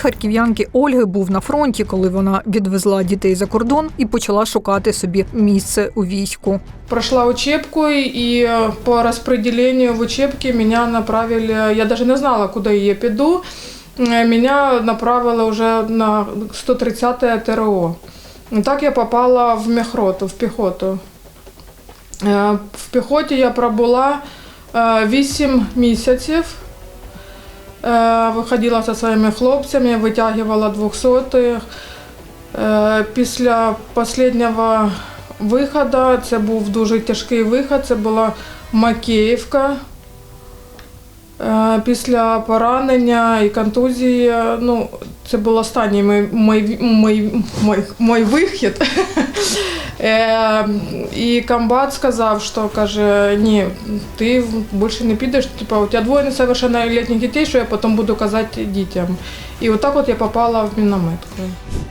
Харків'янки Ольги був на фронті, коли вона відвезла дітей за кордон і почала шукати собі місце у війську. Прошла учебку, и э, по распределению в учебке меня направили, я даже не знала, куда я піду, Э, меня направили уже на 130-е ТРО. Так я попала в мехроту, в пехоту. Е, В піхоті я пробула 8 місяців. Е, Виходила зі своїми хлопцями, витягувала 200 Після останнього виходу, це був дуже тяжкий виход, це була Макеївка. Е, Після поранення і контузії, ну, це був останній мій, мій, мій, мій, мій вихід. Е, І комбат сказав, що каже, ні, ти більше не підеш, типу, у тебе двоє несовершеннолетніх дітей, що я потім буду казати дітям. І отак от я попала в мінометку.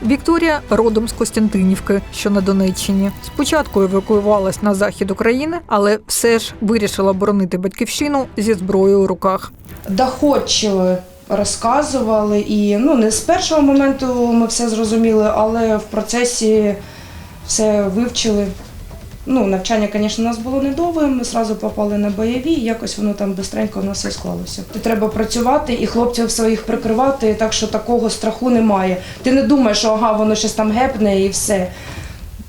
Вікторія родом з Костянтинівки, що на Донеччині. Спочатку евакуювалась на захід України, але все ж вирішила боронити батьківщину зі зброєю у руках. доходчиво розказували. І ну, не з першого моменту ми все зрозуміли, але в процесі все вивчили. Ну, навчання, звісно, у нас було недовго, ми одразу попали на бойові, і якось воно там швидко у нас все склалося. Ти Треба працювати і хлопців своїх прикривати, так що такого страху немає. Ти не думаєш, що ага, воно щось там гепне і все.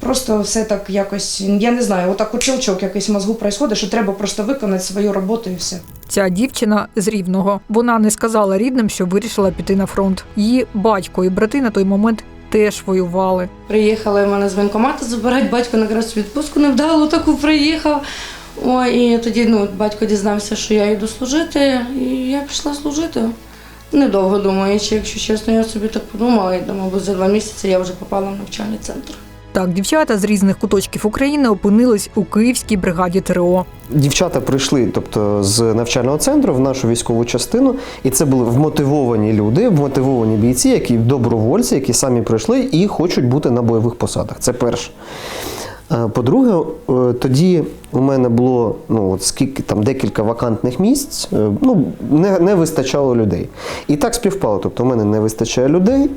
Просто все так якось, я не знаю, отак от щелчок якийсь в мозгу відбувається, що треба просто виконати свою роботу і все. Ця дівчина з рівного. Вона не сказала рідним, що вирішила піти на фронт. Її батько і брати на той момент теж воювали. Приїхали мене з воєнкомату забирати, батько якраз відпустку невдало таку приїхав. Ой, і тоді ну, батько дізнався, що я йду служити, і я пішла служити. Недовго думаючи, якщо чесно, я собі так подумала, і думаю, бо за два місяці я вже попала в навчальний центр. Так, дівчата з різних куточків України опинились у Київській бригаді ТРО. Дівчата прийшли, тобто з навчального центру в нашу військову частину, і це були вмотивовані люди, вмотивовані бійці, які добровольці, які самі прийшли і хочуть бути на бойових посадах. Це перше. Е, По-друге, е, тоді у мене було ну, от скільки там декілька вакантних місць, е, ну, не, не вистачало людей. І так співпало. Тобто, у мене не вистачає людей,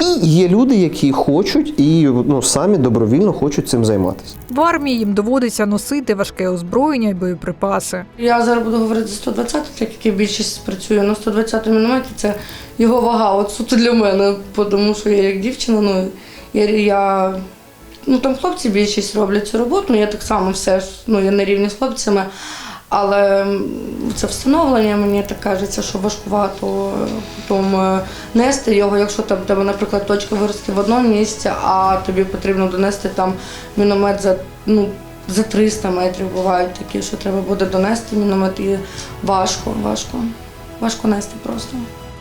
і є люди, які хочуть і ну, самі добровільно хочуть цим займатися. В армії їм доводиться носити важке озброєння і боєприпаси. Я зараз буду говорити за 120, так як я більшість працюю на 120 мінометі, це його вага, от суто для мене, тому що я як дівчина, ну я, я ну там хлопці більшість роблять цю роботу, я так само все ж, ну я на рівні з хлопцями. Але це встановлення, мені так кажеться, що важкувато е, потім е, нести його, якщо там тебе, наприклад, точка виросте в одному місці, а тобі потрібно донести там міномет за ну, за 300 метрів бувають такі, що треба буде донести міномет і важко, важко. Важко нести просто.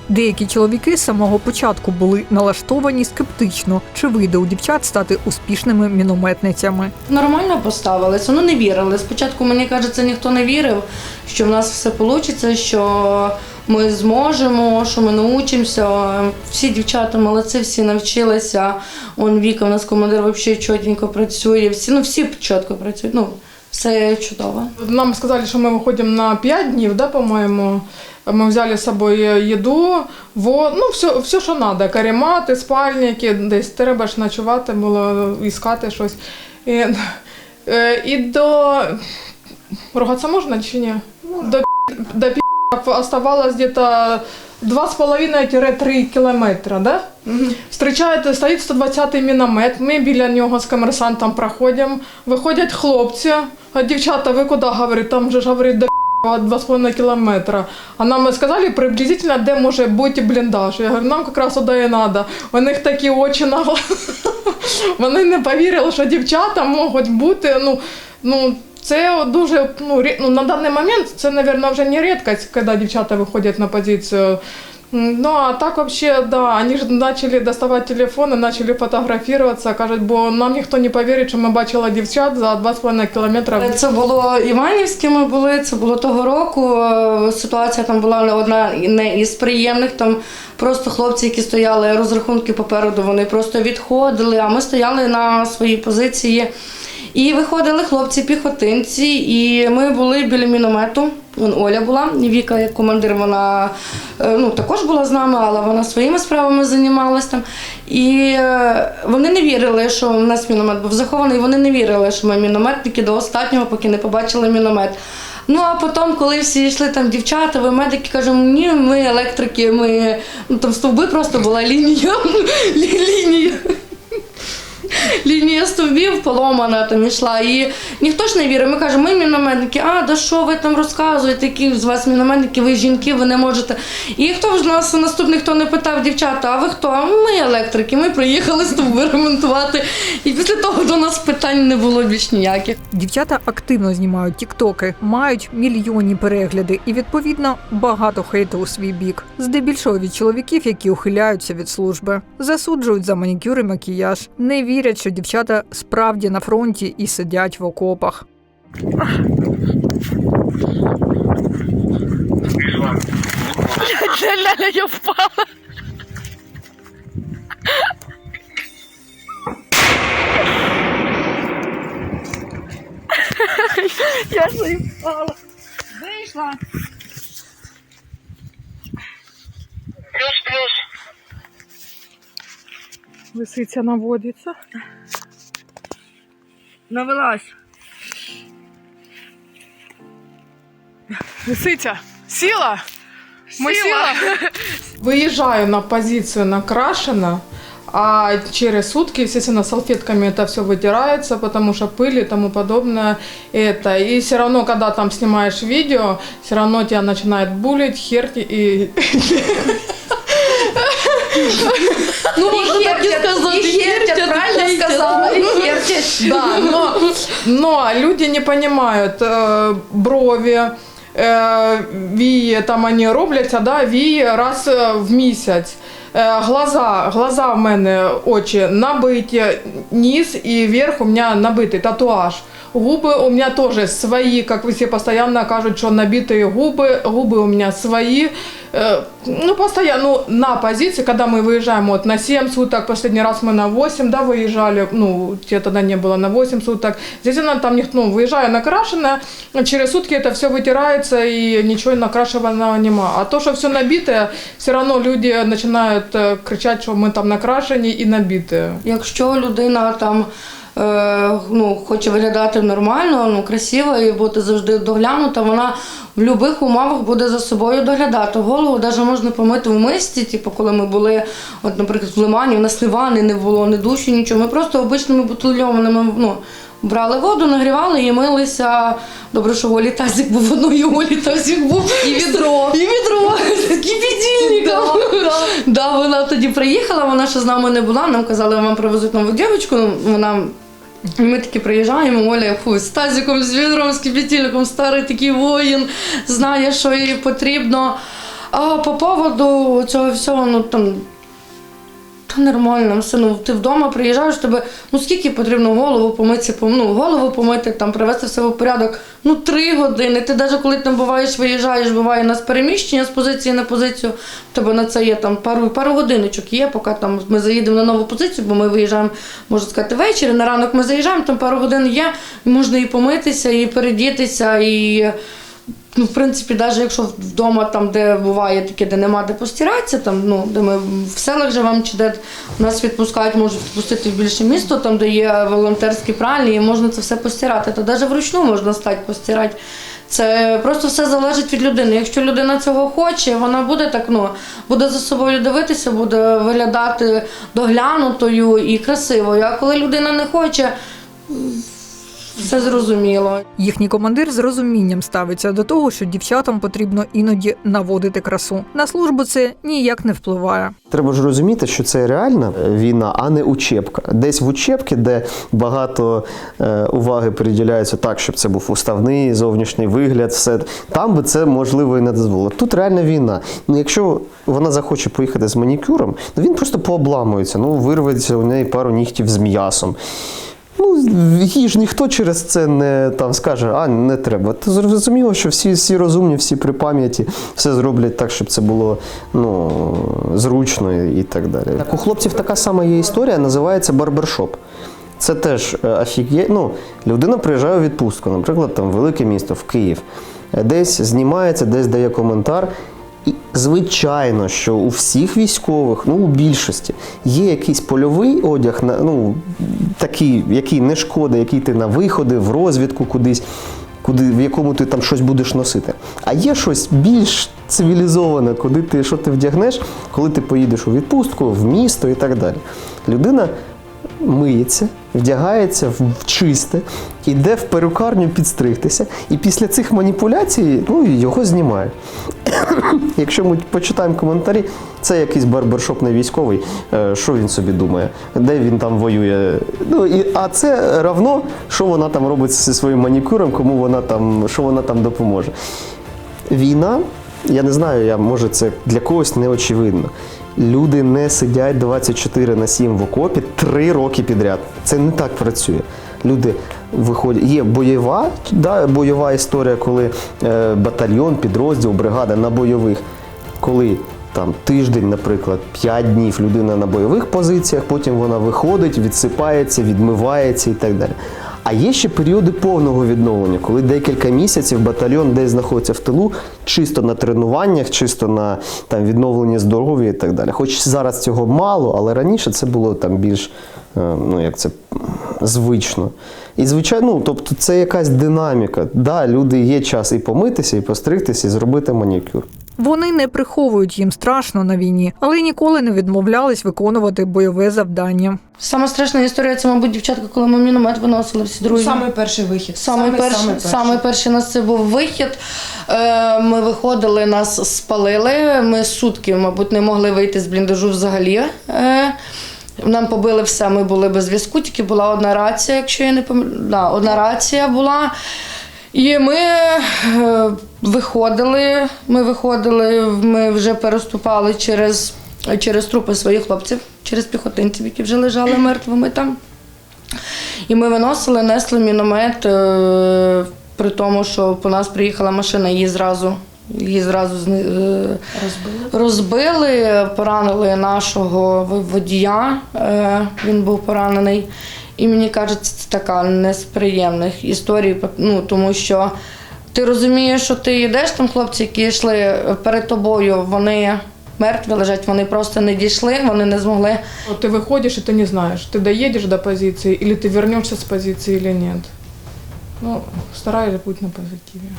Деякі чоловіки з самого початку були налаштовані скептично, чи вийде у дівчат стати успішними мінометницями. Нормально поставилися, ну не вірили. Спочатку, мені кажеться, ніхто не вірив, що в нас все вийде, що ми зможемо, що ми научимося. Всі дівчата молодці, всі навчилися. Он Віка, у нас командир взагалі чотенько працює. Всі, ну всі чітко працюють. Ну, все чудово. Нам сказали, что мы выходим на 5 дней, да, по-моему. Мы взяли с собой еду, вот, ну, все, все, що надо, каремати, спальники, десь треба ж ночувати було, іскати щось. І, е, і до... Ругатися можна чи ні? До, до пі- оставалось где-то 2,5-3 кілометра, да? Встречаєте, стоїть 120-й міномет, ми біля нього з комерсантом проходимо, виходять хлопці, а дівчата, ви куди, говорить, там же ж, говорить, до 2,5 кілометра. А нам сказали приблизительно, де може бути бліндаж. Я говорю, нам якраз туди і треба. У них такі очі на Вони не повірили, що дівчата можуть бути, ну, ну, це дуже, ну, ну, на даний момент це, мабуть, вже не рідкість, коли дівчата виходять на позицію. Ну, а так вообще, да, они же начали доставать телефоны, начали фотографироваться, кажуть, бо нам ніхто не повірить, що ми бачили дівчат за 2,5 кілометра. Це було Іванівське ми були, це було того року. Е, Ситуація там була не одна не із приємних. Там просто хлопці, які стояли, розрахунки попереду, вони просто відходили, а ми стояли на своїй позиції. І виходили хлопці-піхотинці, і ми були біля міномету. Вон Оля була, Віка, як командир, вона е, ну, також була з нами, але вона своїми справами займалась там. І е, вони не вірили, що в нас міномет був захований, вони не вірили, що ми мінометники до останнього, поки не побачили міномет. Ну а потім, коли всі йшли там дівчата, ви медики кажемо, ні, ми електрики, ми ну там стовби просто була лінія. лінія. Лінія стовбів поломана там ішла. І ніхто ж не вірив. Ми кажемо, ми мінометники, а да що ви там розказуєте, які з вас мінометники, ви жінки, ви не можете. І хто ж нас наступний, хто не питав дівчата, а ви хто? А Ми електрики, ми приїхали стовби ремонтувати. І після того до нас питань не було більш ніяких. Дівчата активно знімають тіктоки, мають мільйонні перегляди і відповідно багато хейту у свій бік. Здебільшого від чоловіків, які ухиляються від служби, засуджують за манікюр і макіяж, не вірять, що дівчата справді на фронті і сидять в окопах. Ляля, я впала. Я ж і впала. Вийшла. Плюс, плюс. Лисиця наводиться. Навелась. Лисиця, сіла? Ми сіла. Выезжаю на позицию накрашена, а через сутки, естественно, салфетками это все вытирается, потому что пыль и тому подобное. Это. И все равно, когда там снимаешь видео, все равно тебя начинает булить, херти и... Ну, можна так і сказати. Хертять, правильно сказала, і хертять. Да, но, но люди не понимают э, брови, э, вії там вони робляться, да, вії раз е, в місяць. Е, Глаза, глаза в мене очі набиті, низ і верх у мене набитий татуаж. Губы у меня тоже свои, как вы все постоянно кажут, что набитые губы, губы у меня свои. Э, Ну, постоянно, ну, на позиции, когда мы выезжаем вот на 7 суток, последний раз мы на 8, да, выезжали, ну, тебе тогда не было на 8 суток. Здесь она там, не- ну, выезжая накрашенная, через сутки это все вытирается и ничего накрашиваного нема. А то, что все набитое, все равно люди начинают э, кричать, что мы там накрашені и набитые. Якщо людина там е, ну, хоче виглядати нормально, ну, красиво і бути завжди доглянута, вона в будь-яких умовах буде за собою доглядати. Голову навіть можна помити в мисті, типу, коли ми були, от, наприклад, в Лимані, у нас ні ванни не було, ні душі, нічого. Ми просто обичними бутильованими ну, брали воду, нагрівали і милися. Добре, що Олі тазик був, одної Олі тазик був. І відро. І відро. З кипятильником. Да, вона тоді приїхала, вона ще з нами не була. Нам казали, вам привезуть нову дівчинку. Ну, Вона ми такі приїжджаємо, Оля фу, з тазиком, з відром, з кипятильником, старий такий воїн, знає, що їй потрібно. А по поводу цього всього, ну там. Та нормально, все, ну ти вдома приїжджаєш, тебе ну скільки потрібно голову помитися, пом- ну, голову помити, там привести все в порядок. Ну три години. Ти навіть коли там буваєш, виїжджаєш, буває у нас переміщення з позиції на позицію. Тебе на це є там пару, пару годиночок є, поки там ми заїдемо на нову позицію, бо ми виїжджаємо, можна сказати, ввечері. На ранок ми заїжджаємо, там пару годин є, можна і помитися, і передітися, і. Ну, в принципі, навіть якщо вдома, там, де буває таке, де нема де постиратися, там, ну, де ми в селах живемо, чи де нас відпускають, можуть відпустити в більше місто, там, де є волонтерські пральні, і можна це все постирати. То навіть вручну можна стати постирати. Це просто все залежить від людини. Якщо людина цього хоче, вона буде так, ну, буде за собою дивитися, буде виглядати доглянутою і красивою. А коли людина не хоче, все зрозуміло. Їхній командир з розумінням ставиться до того, що дівчатам потрібно іноді наводити красу. На службу це ніяк не впливає. Треба ж розуміти, що це реальна е, війна, а не учебка. Десь в учебці, де багато е, уваги приділяється так, щоб це був уставний зовнішній вигляд, все там би це можливо і не дозволило. Тут реальна війна. Ну, якщо вона захоче поїхати з манікюром, то він просто пообламується. Ну, вирветься у неї пару нігтів з м'ясом. Ну, їй ж ніхто через це не там скаже, а не треба. То зрозуміло, що всі, всі розумні, всі при пам'яті, все зроблять так, щоб це було ну, зручно і, так далі. Так, у хлопців така сама є історія, називається барбершоп. Це теж е, офігє... Ну, людина приїжджає у відпустку, наприклад, там велике місто, в Київ, Е, десь знімається, десь дає коментар. І звичайно, що у всіх військових, ну у більшості, є якийсь польовий одяг, ну, такий, який не шкода, який ти на виходи, в розвідку кудись, куди, в якому ти там щось будеш носити. А є щось більш цивілізоване, куди ти що ти вдягнеш, коли ти поїдеш у відпустку, в місто і так далі. Людина миється, вдягається в чисте, іде в перукарню підстригтися, і після цих маніпуляцій ну, його знімають. Якщо ми почитаємо коментарі, це якийсь барбершоп не військовий, е, що він собі думає, де він там воює. Ну, і, а це равно, що вона там робить зі своїм манікюром, кому вона там, що вона там допоможе. Війна, я не знаю, я, може це для когось не очевидно. Люди не сидять 24 на 7 в окопі 3 роки підряд. Це не так працює. Люди виходять. Є бойова, да, бойова історія, коли е, батальйон, підрозділ, бригада на бойових, коли там тиждень, наприклад, 5 днів людина на бойових позиціях, потім вона виходить, відсипається, відмивається і так далі. А є ще періоди повного відновлення, коли декілька місяців батальйон десь знаходиться в тилу, чисто на тренуваннях, чисто на там, відновленні здоров'я і так далі. Хоч зараз цього мало, але раніше це було там більш е, ну, як це, звично. І звичайно, ну, тобто це якась динаміка. Да, люди є час і помитися, і постригтися, і зробити манікюр. Вони не приховують їм страшно на війні, але й ніколи не відмовлялись виконувати бойове завдання. Сама страшна історія це, мабуть, дівчатка, коли ми міномет виносили всі друзі. Саме перший вихід. Самий перший, саме перший нас це був вихід. Е, Ми виходили, нас спалили. Ми сутки, мабуть, не могли вийти з бліндажу взагалі. Е, Нам побили все, ми були без зв'язку, тільки була одна рація, якщо я не помиляю. Да, одна рація була. І ми е, виходили, ми виходили, ми вже переступали через, через трупи своїх хлопців, через піхотинців, які вже лежали мертвими там. І ми виносили, несли міномет, е, при тому, що по нас приїхала машина, її зразу, її зразу зни- е, розбили, поранили нашого водія, він був поранений. І мені кажеться, це така не з приємних історій, ну, тому що ти розумієш, що ти йдеш, там хлопці, які йшли перед тобою, вони мертві лежать, вони просто не дійшли, вони не змогли Вот ты выходишь, и ты не знаешь, ты доедешь до позиции, или ты вернешься с позиции, или нет. Ну, стараюсь быть на позитиве.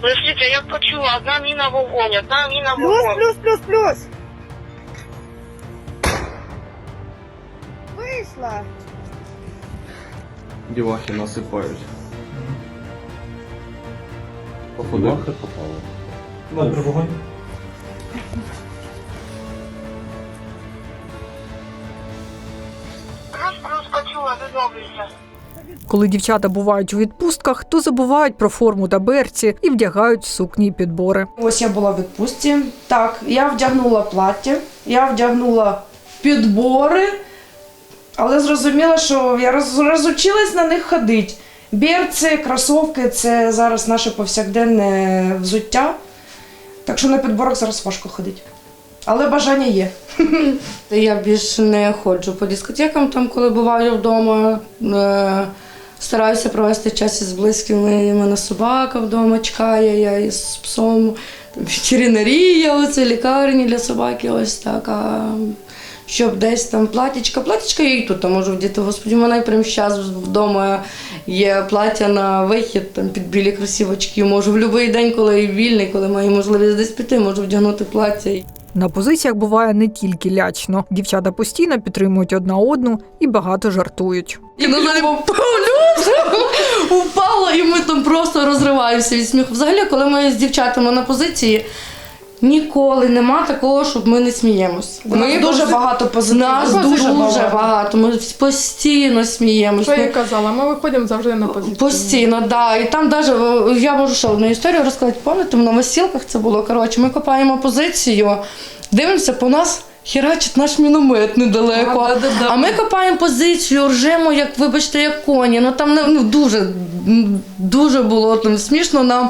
Слушайте, я почула, одна міна вогонь, одна міна вогонь. Плюс, плюс, плюс, плюс. Вийшла. Дівахи насипають. Походу. Дівахи попали. Добре, вогонь. Плюс, плюс, почула, відновлюйся. Коли дівчата бувають у відпустках, то забувають про форму та берці і вдягають сукні й підбори. Ось я була в відпустці. Так, я вдягнула плаття, я вдягнула підбори, але зрозуміла, що я роз, розучилась на них ходити. Берці, кросовки це зараз наше повсякденне взуття. Так що на підборах зараз важко ходити. Але бажання є. Я більше не ходжу по дискотекам, там, коли буваю вдома. Е, стараюся провести час із близькими. У мене собака вдома чекає, я із псом. Ветеринарія, оце лікарні для собаки, ось так. А щоб десь там платічка. Платічка я і тут можу вдіти. Господи, у мене прямо зараз вдома є плаття на вихід, там під білі кросівочки. Можу в будь-який день, коли я вільний, коли маю можливість десь піти, можу вдягнути плаття. На позиціях буває не тільки лячно. Дівчата постійно підтримують одна одну і багато жартують. І на упало, і ми там просто розриваємося від сміху. Взагалі, коли ми з дівчатами на позиції, ніколи нема такого, щоб ми не сміємось. У нас дуже багато позитиву. Нас дуже, багато. Ми постійно сміємось. Що я Ми казала, ми виходимо завжди на позитив. Постійно, да. І там даже е, я можу ще одну історію розказати. Пам'ятаєте, в новосілках це було. Коротше, ми копаємо позицію, дивимося, по нас херачить наш міномет недалеко. А, да-да-да. А ми копаємо позицію, ржемо, як вибачте, як коні. Ну там не- ну, дуже, дуже було там смішно нам.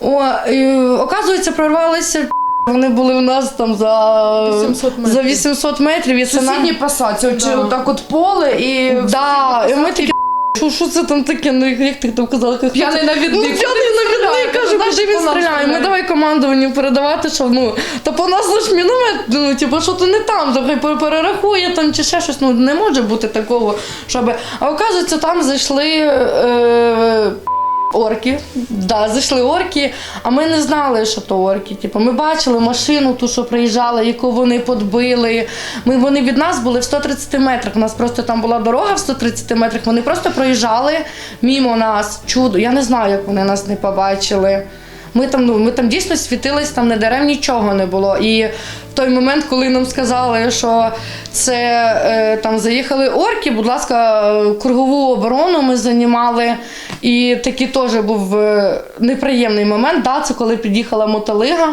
О, і, оказується, прорвалися Вони були в нас там за 800 метрів. за 800 метрів. І це нам... посадці, от, Да. отак от поле і Да, і ми такі, що, що це там таке? Ну як ти там казала? як- п'яний навідник. Ну, п'яний навідник, каже, куди він стріляє. Ми давай командуванню передавати, що ну, та по нас лиш міномет, ну, типу, що то не там, то хай пер- перерахує там чи ще щось. Ну, не може бути такого, щоб. А оказується, там зайшли. Е... Орки, да, зайшли орки, а ми не знали, що то орки. Типу, ми бачили машину, ту, що приїжджала, яку вони подбили. Ми, вони від нас були в 130 метрах. У нас просто там була дорога в 130 метрах. Вони просто проїжджали мімо нас. Чудо. Я не знаю, як вони нас не побачили. Ми там, ну, ми там дійсно світились, там не дарем нічого не було. І в той момент, коли нам сказали, що це е, там заїхали орки, будь ласка, кругову оборону ми займали. І такий теж був е, неприємний момент. Да, це коли під'їхала мотолига,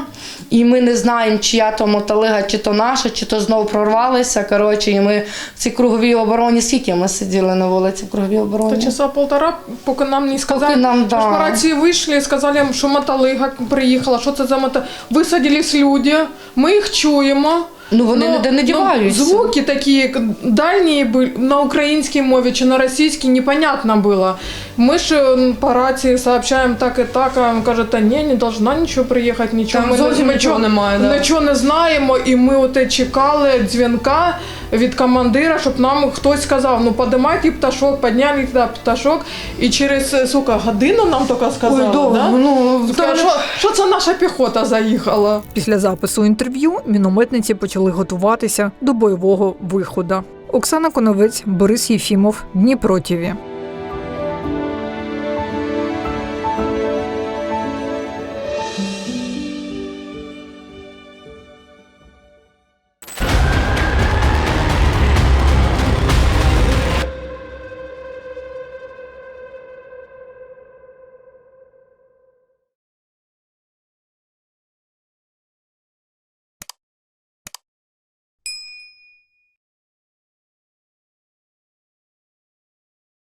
і ми не знаємо, чия то моталига, чи то наша, чи то знову прорвалися. Коротше, і ми в цій круговій обороні, скільки ми сиділи на вулиці в круговій обороні? То часа полтора, поки нам не сказали. нам, да. по рації вийшли і сказали, що моталига приїхала, що це за мото... Висадились люди, ми їх чуємо. Ну вони Но- ніде не но діваються. Звуки такі дальні на українській мові чи на російській непонятно було. Ми ж м, по рації сообщаємо так і так, а він каже, та ні, не должна нічого приїхати, нічого. Там ми зовсім нічого немає, да. Нічого не знаємо, і ми от чекали дзвінка від командира, щоб нам хтось сказав, ну подимайте пташок, підняли пташок, і через, сука, годину нам тільки сказали, Ой, довго, да? ну, Сказали, що, що це наша піхота заїхала? Після запису інтерв'ю мінометниці почали готуватися до бойового виходу. Оксана Коновець, Борис Єфімов, Дніпро ТІВІ.